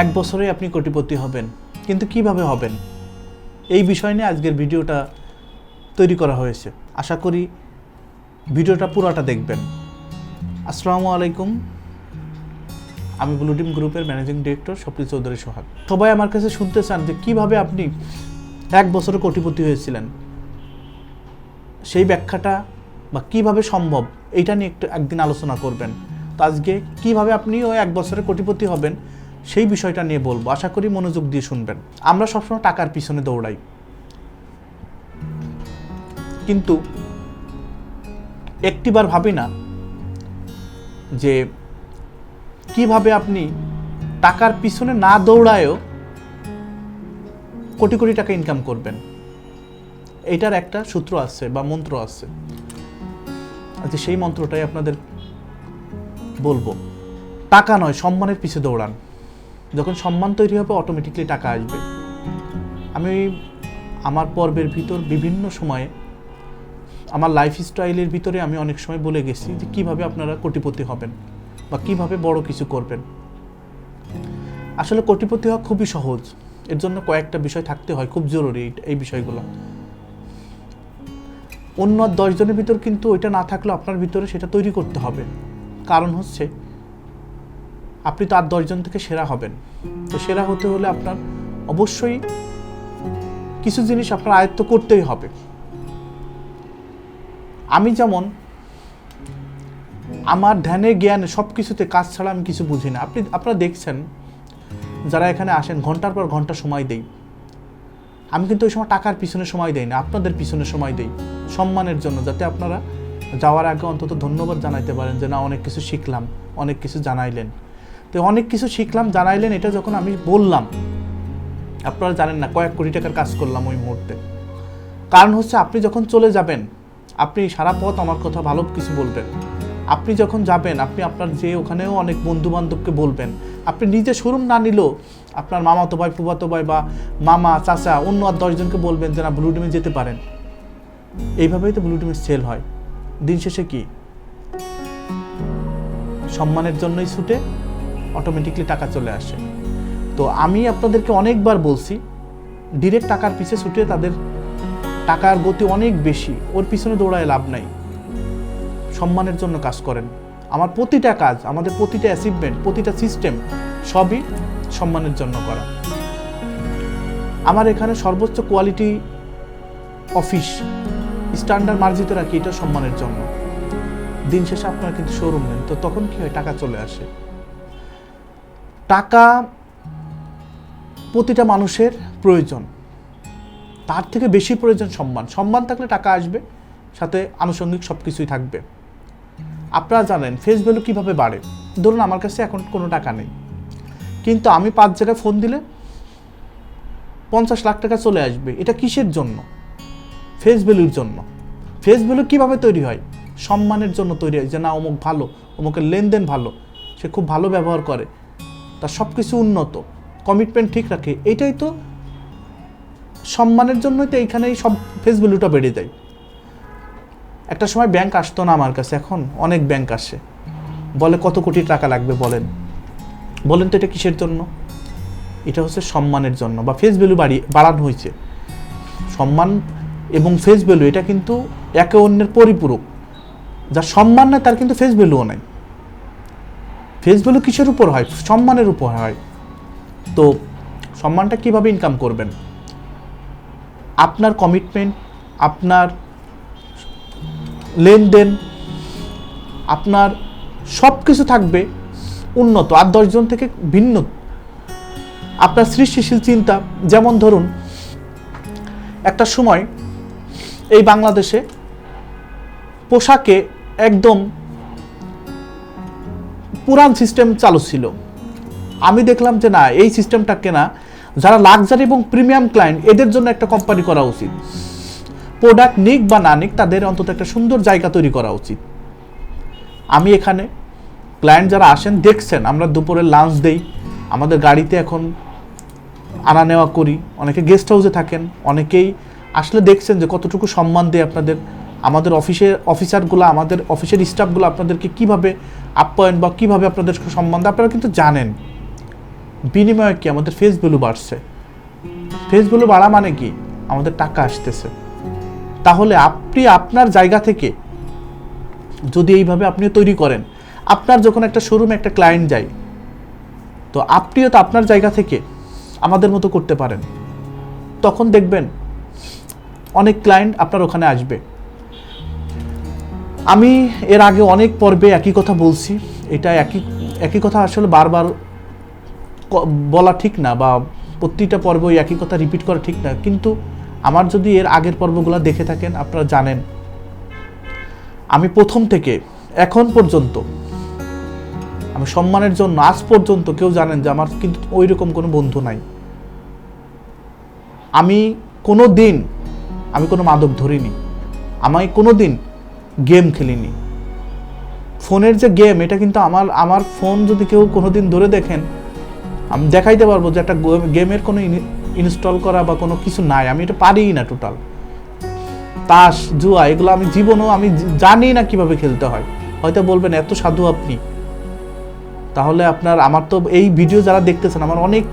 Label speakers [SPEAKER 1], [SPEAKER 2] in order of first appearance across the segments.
[SPEAKER 1] এক বছরে আপনি কোটিপতি হবেন, কিন্তু কীভাবে হবেন? এই বিষয় নিয়ে আজকের ভিডিওটা তৈরি করা হয়েছে। আশা করি ভিডিওটা পুরোটা দেখবেন। আসসালামু আলাইকুম। আমি ব্লু টিম গ্রুপের ম্যানেজিং ডিরেক্টর স্বপ্নি চৌধুরী সোহাগ। সবাই আমার কাছে শুনতে চান যে কীভাবে আপনি এক বছরে কোটিপতি হয়েছিলেন। সেই ব্যাখ্যাটা বা কীভাবে সম্ভব, এইটা নিয়ে একটু একদিন আলোচনা করবেন। তো আজকে কীভাবে আপনি ওই এক বছরে কোটিপতি হবেন সেই বিষয়টা নিয়ে বলব। আশা করি মনোযোগ দিয়ে শুনবেন। আমরা সবসময় টাকার পিছনে দৌড়াই। কিন্তু একটিবার ভাবি না যে কীভাবে আপনি টাকার পিছনে না দৌড়ায়ও কোটি কোটি টাকা ইনকাম করবেন। এটার একটা সূত্র আছে বা মন্ত্র আছে। আচ্ছা সেই মন্ত্রটাই আপনাদের বলব। টাকা নয়, সম্মানের পিছে দৌড়ান। যখন সম্মান তৈরি হবে অটোমেটিকলি টাকা আসবে। আমি আমার পর্বের ভিতর বিভিন্ন সময়ে, আমার লাইফ স্টাইলের ভিতরে আমি অনেক সময় বলে গেছি যে কীভাবে আপনারা কোটিপতি হবেন বা কীভাবে বড় কিছু করবেন। আসলে কোটিপতি হওয়া খুবই সহজ। এর জন্য কয়েকটা বিষয় থাকতে হয়, খুব জরুরি এই- বিষয়গুলো। অন্য দশজনের ভিতর কিন্তু ওইটা না থাকলে আপনার ভিতরে সেটা তৈরি করতে হবে। কারণ হচ্ছে আপনি তো দশজন থেকে সেরা হবেন। তো সেরা হতে হলে আপনার অবশ্যই কিছু জিনিস আপনার আয়ত্ত করতেই হবে। আমি যেমন আমার ধ্যানে, জ্ঞানে সব কিছুতে কাজ ছাড়া আমি কিছু বুঝি না। আপনি, আপনারা দেখছেন, যারা এখানে আসেন, ঘণ্টার পর ঘণ্টা সময় দেই। আমি কিন্তু ওই সময় টাকার পিছনে সময় দেই না, আপনাদের পিছনে সময় দেই। সম্মানের জন্য যাতে আপনারা যাওয়ার আগে অন্তত ধন্যবাদ জানাইতে পারেন যে, না, অনেক কিছু শিখলাম, অনেক কিছু জানাইলেন। তো অনেক কিছু শিখলাম, জানাইলেন, এটা যখন আমি বললাম, আপনারা জানেন না, কয়েক কোটি টাকার কাজ করলাম ওই মুহূর্তে। কারণ হচ্ছে আপনি যখন চলে যাবেন, আপনি সারা পথ আমার কথা ভালো কিছু বলবেন। আপনি যখন যাবেন, আপনি আপনার যে ওখানেও অনেক বন্ধু বান্ধবকে বলবেন, আপনি নিজে শোরুম না নিলেও আপনার মামাতো ভাই ফুবাতো ভাই বা মামা, চাচা, অন্য আর দশজনকে বলবেন যে, না, ব্লু টিমে যেতে পারেন। এইভাবেই তো ব্লু টিমের সেল হয়। দিন শেষে কি? সম্মানের জন্যই ছুটে অটোমেটিকলি টাকা চলে আসে। তো আমি আপনাদেরকে অনেকবার বলছি ডিরেক্ট টাকার পিছে ছুটে তাদের টাকার গতি অনেক বেশি, ওর পিছনে দৌড়ায় লাভ নাই। সম্মানের জন্য কাজ করেন। আমার প্রতিটা কাজ, আমাদের প্রতিটা অ্যাচিভমেন্ট প্রতিটা সিস্টেম সবই সম্মানের জন্য করা। আমার এখানে সর্বোচ্চ কোয়ালিটি অফিস স্ট্যান্ডার্ড মার্জিত রাখি, এটা সম্মানের জন্য। দিন শেষে আপনারা কিন্তু শোরুম নেন, তো তখন কি হয়, টাকা চলে আসে। টাকা প্রতিটা মানুষের প্রয়োজন। তার থেকে বেশি প্রয়োজন সম্মান। সম্মান থাকলে টাকা আসবে, সাথে আনুষঙ্গিক সব কিছুই থাকবে। আপনারা জানেন ফেস ভ্যালু কীভাবে বাড়ে? ধরুন আমার কাছে এখন কোনো টাকা নেই। কিন্তু আমি পাঁচ জায়গায় ফোন দিলে পঞ্চাশ লাখ টাকা চলে আসবে। এটা কিসের জন্য? ফেস ভ্যালুর জন্য। ফেস ভ্যালু কীভাবে তৈরি হয়? সম্মানের জন্য তৈরি হয় যে, না, অমুক ভালো, অমুকের লেনদেন ভালো, সে খুব ভালো ব্যবহার করে। তার সব কিছু উন্নত। কমিটমেন্ট ঠিক রাখে। এটাই তো সম্মানের জন্যই তো এইখানেই সব ফেস ভ্যালুটা বেড়ে যায়। একটা সময় ব্যাংক আসতো না আমার কাছে, এখন অনেক ব্যাংক আসে। বলে কত কোটি টাকা লাগবে বলেন। বলেন তো এটা কিসের জন্য? এটা হচ্ছে সম্মানের জন্য বা ফেস ভ্যালু বাড়িয়ে বাড়ানো হয়েছে। সম্মান এবং ফেস ভ্যালু এটা কিন্তু একে অন্যের পরিপূরক। যার সম্মান নেই তার কিন্তু ফেস ভ্যালুও নাই। ফেস ভ্যালু কিসের উপর হয়? সম্মানের উপর হয়। তো সম্মানটা কীভাবে ইনকাম করবেন? আপনার কমিটমেন্ট আপনার লেনদেন, আপনার সব কিছু থাকবে উন্নত, আর দশজন থেকে ভিন্ন। আপনার সৃষ্টিশীল চিন্তা, যেমন ধরুন, একটা সময় এই বাংলাদেশে পোশাকে একদম পুরান সিস্টেম চালু ছিল। আমি দেখলাম যে না, এই সিস্টেমটাকে না যারা লাক্সারি এবং প্রিমিয়াম ক্লায়েন্ট এদের জন্য একটা কোম্পানি করা উচিত। প্রোডাক্ট নিক বা না নিক, তাদের অন্তত একটা সুন্দর জায়গা তৈরি করা উচিত। আমি এখানে ক্লায়েন্ট যারা আসেন, দেখছেন, আমরা দুপুরে লাঞ্চ দেই। আমাদের গাড়িতে এখন আনা নেওয়া করি। অনেকে গেস্ট হাউসে থাকেন, অনেকেই আসলে দেখছেন যে কতটুকু সম্মান দেয় আপনাদের। আমাদের অফিসের অফিসারগুলো, আমাদের অফিসের স্টাফগুলো আপনাদেরকে কীভাবে আপ্যায়ন বা কীভাবে আপনাদের সম্বন্ধে আপনারা কিন্তু জানেন। বিনিময়ে কি আমাদের ফেস ভ্যালু বাড়ছে? ফেস ভ্যালু বাড়া মানে কি? আমাদের টাকা আসতেছে। তাহলে আপনি আপনার জায়গা থেকে যদি এইভাবে আপনি তৈরি করেন, আপনার যখন একটা শোরুমে একটা ক্লায়েন্ট যায়, তো আপনিও তো আপনার জায়গা থেকে আমাদের মতো করতে পারেন। তখন দেখবেন অনেক ক্লায়েন্ট আপনার ওখানে আসবে। আমি এর আগে অনেক পর্বে একই কথা বলছি। এটা একই একই কথা আসলে বারবার বলা ঠিক না বা প্রতিটা পর্ব ওই একই কথা রিপিট করা ঠিক না। কিন্তু আমার যদি এর আগের পর্বগুলো দেখে থাকেন, আপনারা জানেন, আমি প্রথম থেকে এখন পর্যন্ত, আমি সম্মানের জন্য আজ পর্যন্ত কেউ জানেন যে আমার কিন্তু ওই রকম কোনো বন্ধু নাই। আমি কোনো দিন আমি কোনো মাদক ধরিনি। আমি কোনো দিন গেম খেলিনি। ফোনের যে গেম, এটা কিন্তু আমার আমার ফোন যদি কেউ কোনো দিন ধরে দেখেন, আমি দেখাইতে পারব যে একটা গেমের কোনো ইনস্টল করা বা কোনো কিছু নাই। আমি এটা পারিই না টোটাল তাস, জুয়া, এগুলো আমি জীবনও আমি জানি না কীভাবে খেলতে হয়। হয়তো বলবেন, এত সাধু আপনি। তাহলে আপনার, আমার তো এই ভিডিও যারা দেখতেছেন, আমার অনেক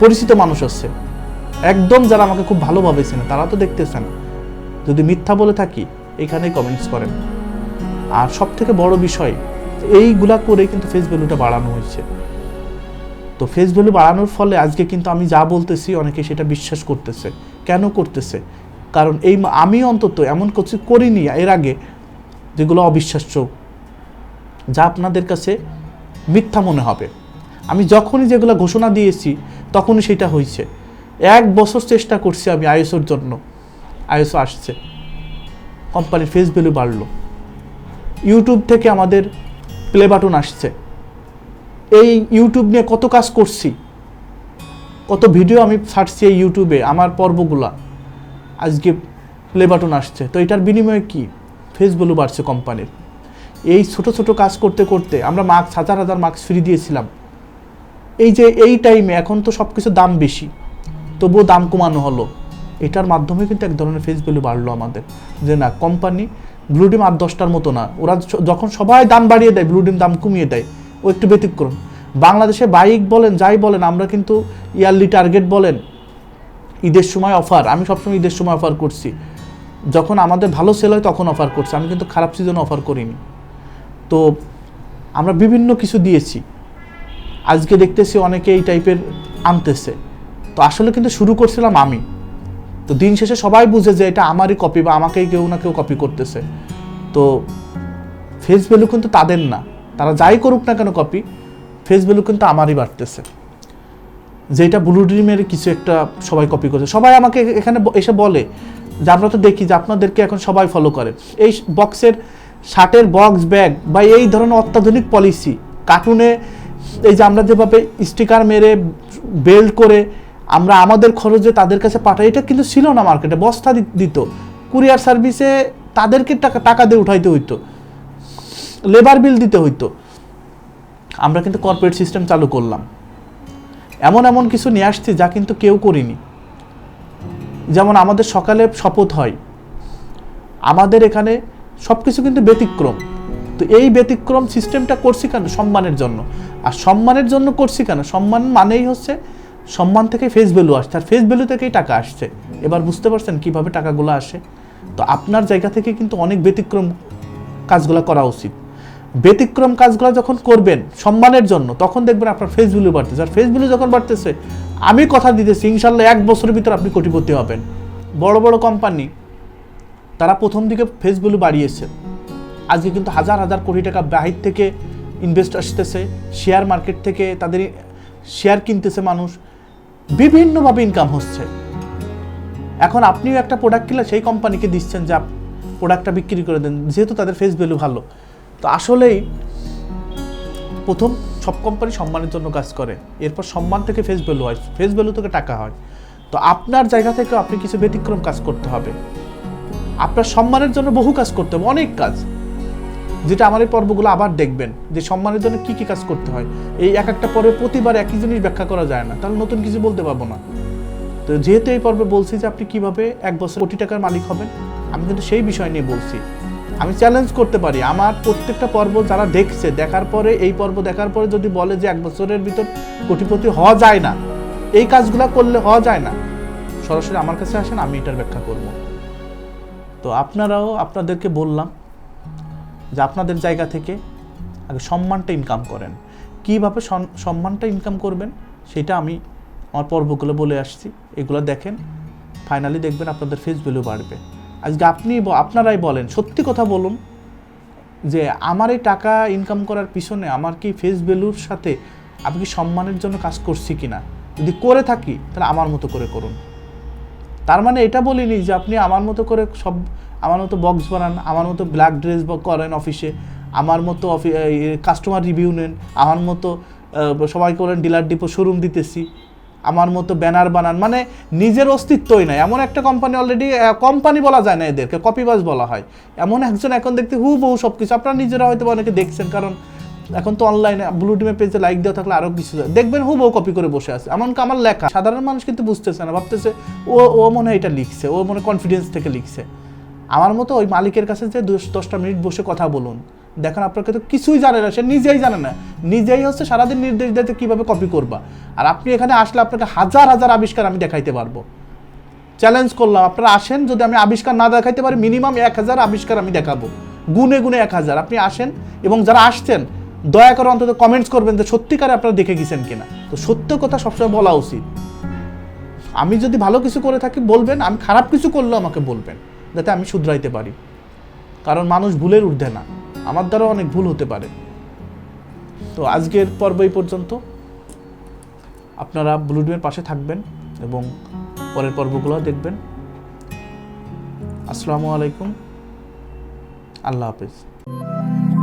[SPEAKER 1] পরিচিত মানুষ আছে। একদম যারা আমাকে খুব ভালোভাবে চেনে, তারা তো দেখতেছেন। যদি মিথ্যা বলে থাকি এখানেই কমেন্টস করেন। আর সব থেকে বড় বিষয়, এইগুলা করে কিন্তু ফেস ভ্যালুটা বাড়ানো হয়েছে। তো ফেস ভ্যালু বাড়ানোর ফলে আজকে কিন্তু আমি যা বলতেছি, অনেকে সেটা বিশ্বাস করতেছে। কেন করতেছে? কারণ এই আমি অন্তত এমন কিছু করিনি এর আগে যেগুলো অবিশ্বাস্য, যা আপনাদের কাছে মিথ্যা মনে হবে। আমি যখনই যেগুলো ঘোষণা দিয়েছি, তখনই সেটা হয়েছে। এক বছর চেষ্টা করছি আমি আইএসওর জন্য। আইএসও আসছে। কোম্পানির ফেস ভ্যালু বাড়লো। ইউটিউব থেকে আমাদের প্লে বাটন আসছে। এই ইউটিউব নিয়ে কত কাজ করছি? কত ভিডিও আমি ছাড়ছি এই ইউটিউবে আমার পর্বগুলা। আজকে প্লে বাটন আসছে। তো এটার বিনিময়ে কি? ফেস ভ্যালু বাড়ছে কোম্পানির এই ছোট ছোট কাজ করতে করতে আমরা মার্কস হাজার হাজার মার্কস ফ্রি দিয়েছিলাম। এই যে এই টাইমে এখন তো সব কিছুর দাম বেশি। তবুও দাম কমানো হলো। এটার মাধ্যমে কিন্তু এক ধরনের ফেস ভ্যালু বাড়লো আমাদের। যে না কোম্পানি ব্লু ডিম আট দশটার মতো না। ওরা যখন সবাই দাম বাড়িয়ে দেয় ব্লু ডিম দাম কমিয়ে দেয়, ও একটু ব্যতিক্রম। বাংলাদেশে বাইক বলেন, যাই বলেন, আমরা কিন্তু ইয়ারলি টার্গেট বলেন, ঈদের সময় অফার আমি সবসময় ঈদের সময় অফার করছি। যখন আমাদের ভালো সেল হয়, তখন অফার করছি। আমি কিন্তু খারাপ সিজনে অফার করিনি। তো আমরা বিভিন্ন কিছু দিয়েছি। আজকে দেখতেছি অনেকে এই টাইপের আনতেছে। তো আসলে কিন্তু শুরু করছিলাম আমি। তো দিন শেষে সবাই বুঝে যে এটা আমারই কপি বা আমাকেই কেউ না কেউ কপি করতেছে। তো ফেস ভ্যালু কিন্তু তাদের না। তারা যাই করুক না কেন কপি ফেস ভ্যালু কিন্তু আমারই বাড়তেছে। যেটা ব্লু ড্রিমের কিছু একটা সবাই কপি করছে। সবাই আমাকে এখানে এসে বলে যে, আমরা তো দেখি যে আপনাদেরকে এখন সবাই ফলো করে। এই বক্সের শার্টের বক্স ব্যাগ বা এই ধরনের অত্যাধুনিক পলিসি কার্টুনে এই যে আমরা যেভাবে স্টিকার মেরে বেল্ট করে আমরা আমাদের খরচে তাদের কাছে পাঠাই, এটা কিন্তু ছিল না মার্কেটে বস্তা দিত। কুরিয়ার সার্ভিসে তাদেরকে টাকা টাকা দিয়ে উঠাইতে হইতো। লেবার বিল দিতে হইতো। আমরা কিন্তু কর্পোরেট সিস্টেম চালু করলাম। এমন এমন কিছু নিয়ে আসছি যা কিন্তু কেউ করিনি। যেমন আমাদের সকালে শপথ হয়। আমাদের এখানে সব কিছু কিন্তু ব্যতিক্রম। তো এই ব্যতিক্রম সিস্টেমটা করছি কেন? সম্মানের জন্য। আর সম্মানের জন্য করছি কেন? সম্মান মানেই হচ্ছে সম্মান থেকে ফেস ভ্যালু আসছে। আর ফেস ভ্যালু থেকেই টাকা আসছে। এবার বুঝতে পারছেন কীভাবে টাকাগুলো আসে? তো আপনার জায়গা থেকে কিন্তু অনেক ব্যতিক্রম কাজগুলো করা উচিত। ব্যতিক্রম কাজগুলো যখন করবেন সম্মানের জন্য, তখন দেখবেন আপনার ফেস ভ্যালু বাড়তেছে। আর ফেস ভ্যালু যখন বাড়তেছে, আমি কথা দিতেছি, ইনশাল্লাহ এক বছরের ভিতর আপনি কোটিপতি হবেন। বড় বড় কোম্পানি তারা প্রথম দিকে ফেস ভ্যালু বাড়িয়েছে। আজকে কিন্তু হাজার হাজার কোটি টাকা বাহির থেকে ইনভেস্ট আসতেছে। শেয়ার মার্কেট থেকে তাদের শেয়ার কিনতেছে মানুষ। বিভিন্নভাবে ইনকাম হচ্ছে। এখন আপনিও একটা প্রোডাক্ট কিনলে সেই কোম্পানিকে দিচ্ছেন যে প্রোডাক্টটা বিক্রি করে দেন, যেহেতু তাদের ফেস ভ্যালু ভালো। তো আসলেই প্রথম সব কোম্পানি সম্মানের জন্য কাজ করে। এরপর সম্মান থেকে ফেস ভ্যালু হয়। ফেস ভ্যালু থেকে টাকা হয়। তো আপনার জায়গা থেকে আপনি কিছু ব্যতিক্রম কাজ করতে হবে। আপনার সম্মানের জন্য বহু কাজ করতে হবে, অনেক কাজ। যেটা আমার এই পর্বগুলো আবার দেখবেন যে সম্মানের জন্য কী কী কাজ করতে হয়। এই এক একটা পর্বে প্রতিবার একই জিনিস ব্যাখ্যা করা যায় না, তাহলে নতুন কিছু বলতে পারব না। তো যেহেতু এই পর্বে বলছি যে আপনি কীভাবে এক বছর কোটি টাকার মালিক হবেন, আমি কিন্তু সেই বিষয় নিয়ে বলছি। আমি চ্যালেঞ্জ করতে পারি, আমার প্রত্যেকটা পর্ব যারা দেখছে, দেখার পরে, এই পর্ব দেখার পরে যদি বলে যে এক বছরের ভিতর কোটিপতি হওয়া যায় না, এই কাজগুলো করলে হওয়া যায় না, সরাসরি আমার কাছে আসেন, আমি এটার ব্যাখ্যা করব। তো আপনারাও আপনাদেরকে বললাম যে আপনাদের জায়গা থেকে আগে সম্মানটা ইনকাম করেন। কীভাবে সম্মানটা ইনকাম করবেন, সেটা আমি আমার পর্বগুলো বলে আসছি। এগুলো দেখেন ফাইনালি দেখবেন আপনাদের ফেস ভ্যালু বাড়বে। আজকে আপনি আপনারাই বলেন, সত্যি কথা বলুন, যে আমার এই টাকা ইনকাম করার পিছনে আমার কি ফেস ভ্যালুর সাথে আমি কি সম্মানের জন্য কাজ করছি কিনা? যদি করে থাকি, তাহলে আমার মতো করে করুন। তার মানে এটা বলিনি যে আপনি আমার মতো করে সব আমার মতো বক্স বানান আমার মতো ব্ল্যাক ড্রেস করেন অফিসে আমার মতো কাস্টমার রিভিউ নেন আমার মতো আহ, সবাইকে বলেন ডিলার ডিপো শোরুম দিতেছি আমার মতো ব্যানার বানান মানে নিজের অস্তিত্বই নাই। এমন একটা কোম্পানি অলরেডি কোম্পানি বলা যায় না এদেরকে কপিবাজ বলা হয়। এমন একজন এখন দেখতে হু বহু সব কিছু আপনারা নিজেরা হয়তো অনেকে দেখছেন কারণ এখন তো অনলাইনে ব্লু টিমের পেজে লাইক দেওয়া থাকলে আরও কিছু দেখবেন হুবহু কপি করে বসে আছে। এমনকি আমার লেখা, সাধারণ মানুষ কিন্তু বুঝতেছে না, ভাবতেছে ও ও মনে হয় এটা লিখছে, ও মনে কনফিডেন্স থেকে লিখছে। আমার মতো ওই মালিকের কাছে যে দশ, দশটা মিনিট বসে কথা বলুন, দেখেন আপনাকে তো কিছুই জানে না, সে নিজেই জানে না। নিজেই হচ্ছে সারাদিন নির্দেশ দিতে কীভাবে কপি করবা। আর আপনি এখানে আসলে আপনাকে হাজার হাজার আবিষ্কার আমি দেখাইতে পারব। চ্যালেঞ্জ করলাম, আপনারা আসেন, যদি আমি আবিষ্কার না দেখাইতে পারি মিনিমাম এক হাজার আবিষ্কার আমি দেখাবো। গুনে গুনে এক হাজার। আপনি আসেন এবং যারা আসছেন দয়া করে অন্তত কমেন্টস করবেন যে সত্যিকারে আপনারা দেখে গেছেন কিনা। তো সত্য কথা সবসময় বলা উচিত। আমি যদি ভালো কিছু করে থাকি, বলবেন। আমি খারাপ কিছু করলেও আমাকে বলবেন, যাতে আমি শুধরাইতে পারি। কারণ মানুষ ভুলের ঊর্ধ্বে না। আমার দ্বারা অনেক ভুল হতে পারে। তো আজকের পর্ব এই পর্যন্ত। আপনারা ব্লুডিমের পাশে থাকবেন এবং পরের পর্বগুলো দেখবেন। আসসালামু আলাইকুম। আল্লাহ হাফিজ।